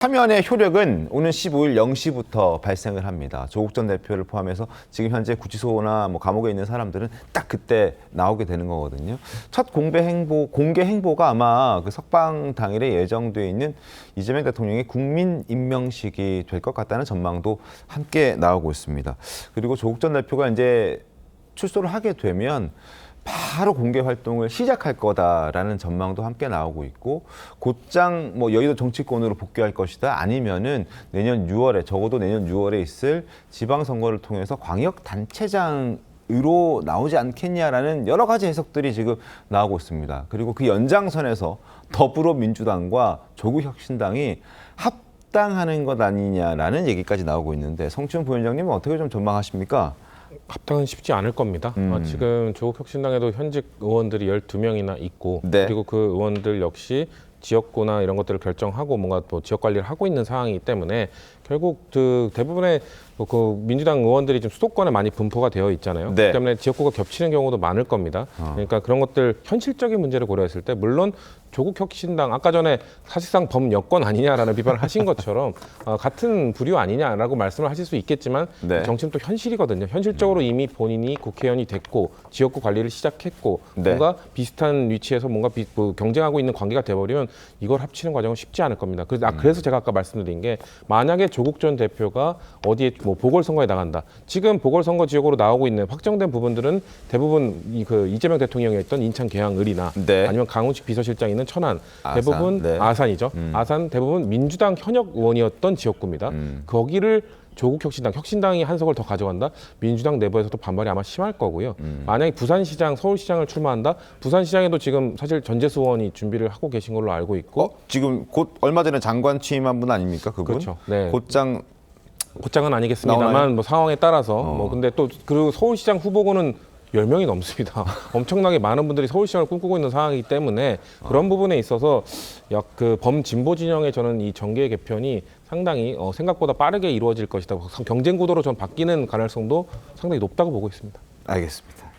파면의 효력은 오는 15일 0시부터 발생을 합니다. 조국 전 대표를 포함해서 지금 현재 구치소나 뭐 감옥에 있는 사람들은 딱 그때 나오게 되는 거거든요. 첫 공개 행보 공개 행보가 아마 그 석방 당일에 예정돼 있는 이재명 대통령의 국민 임명식이 될 것 같다는 전망도 함께 나오고 있습니다. 그리고 조국 전 대표가 이제 출소를 하게 되면 바로 공개 활동을 시작할 거다라는 전망도 함께 나오고 있고 곧장 뭐 여의도 정치권으로 복귀할 것이다 아니면은 내년 6월에 적어도 내년 6월에 있을 지방 선거를 통해서 광역 단체장 으로 나오지 않겠냐라는 여러 가지 해석들이 지금 나오고 있습니다. 그리고 그 연장선에서 더불어민주당과 조국혁신당이 합당하는 것 아니냐라는 얘기까지 나오고 있는데 성춘 부위원장님은 어떻게 좀 전망하십니까? 합당은 쉽지 않을 겁니다. 음. 어, 지금 조국 혁신당에도 현직 의원들이 12명이나 있고 네. 그리고 그 의원들 역시 지역구나 이런 것들을 결정하고 뭔가 또 지역 관리를 하고 있는 상황이기 때문에 결국 그 대부분의 그- 그 민주당 의원들이 좀 수도권에 많이 분포가 되어 있잖아요. 네. 그렇기 때문에 지역구가 겹치는 경우도 많을 겁니다. 어. 그러니까 그런 것들 현실적인 문제를 고려했을 때 물론 조국 혁신당 아까 전에 사실상 범 여권 아니냐라는 비판을 하신 것처럼 어, 같은 부류 아니냐라고 말씀을 하실 수 있겠지만 네. 정치는 또 현실이거든요. 현실적으로 이미 본인이 국회의원이 됐고 지역구 관리를 시작했고 네. 뭔가 비슷한 위치에서 뭔가 비- 뭐 경쟁하고 있는 관계가 돼버리면 이걸 합치는 과정은 쉽지 않을 겁니다. 그래서, 아, 그래서 제가 아까 말씀드린 게 만약에 조국 전 대표가 어디에 뭐 보궐선거에 나간다. 지금 보궐선거 지역으로 나오고 있는 확정된 부분들은 대부분 이, 그 이재명 대통령이 했던 인천 계양을이나 네. 아니면 강훈식 비서실장이 있는 천안 아산, 대부분 네. 아산이죠. 아산 대부분 민주당 현역 의원이었던 지역구입니다. 음. 거기를 조국 혁신당, 혁신당이 한 석을 더 가져간다. 민주당 내부에서도 반발이 아마 심할 거고요. 음. 만약에 부산시장, 서울시장을 출마한다. 부산시장에도 지금 사실 전재수 의원이 준비를 하고 계신 걸로 알고 있고 어? 지금 곧 얼마 전에 장관 취임한 분 아닙니까 그분? 그렇죠. 네. 곧장 곧장은 아니겠습니다만 나오나요? 뭐 상황에 따라서 어. 뭐 근데 또 그리고 서울시장 후보군은 10명이 넘습니다. 엄청나게 많은 분들이 서울시장을 꿈꾸고 있는 상황이기 때문에 그런 부분에 있어서 약 그 범진보 진영의 저는 이 정계 개편이 상당히 어, 생각보다 빠르게 이루어질 것이다. 경쟁 구도로 전 바뀌는 가능성도 상당히 높다고 보고 있습니다. 알겠습니다.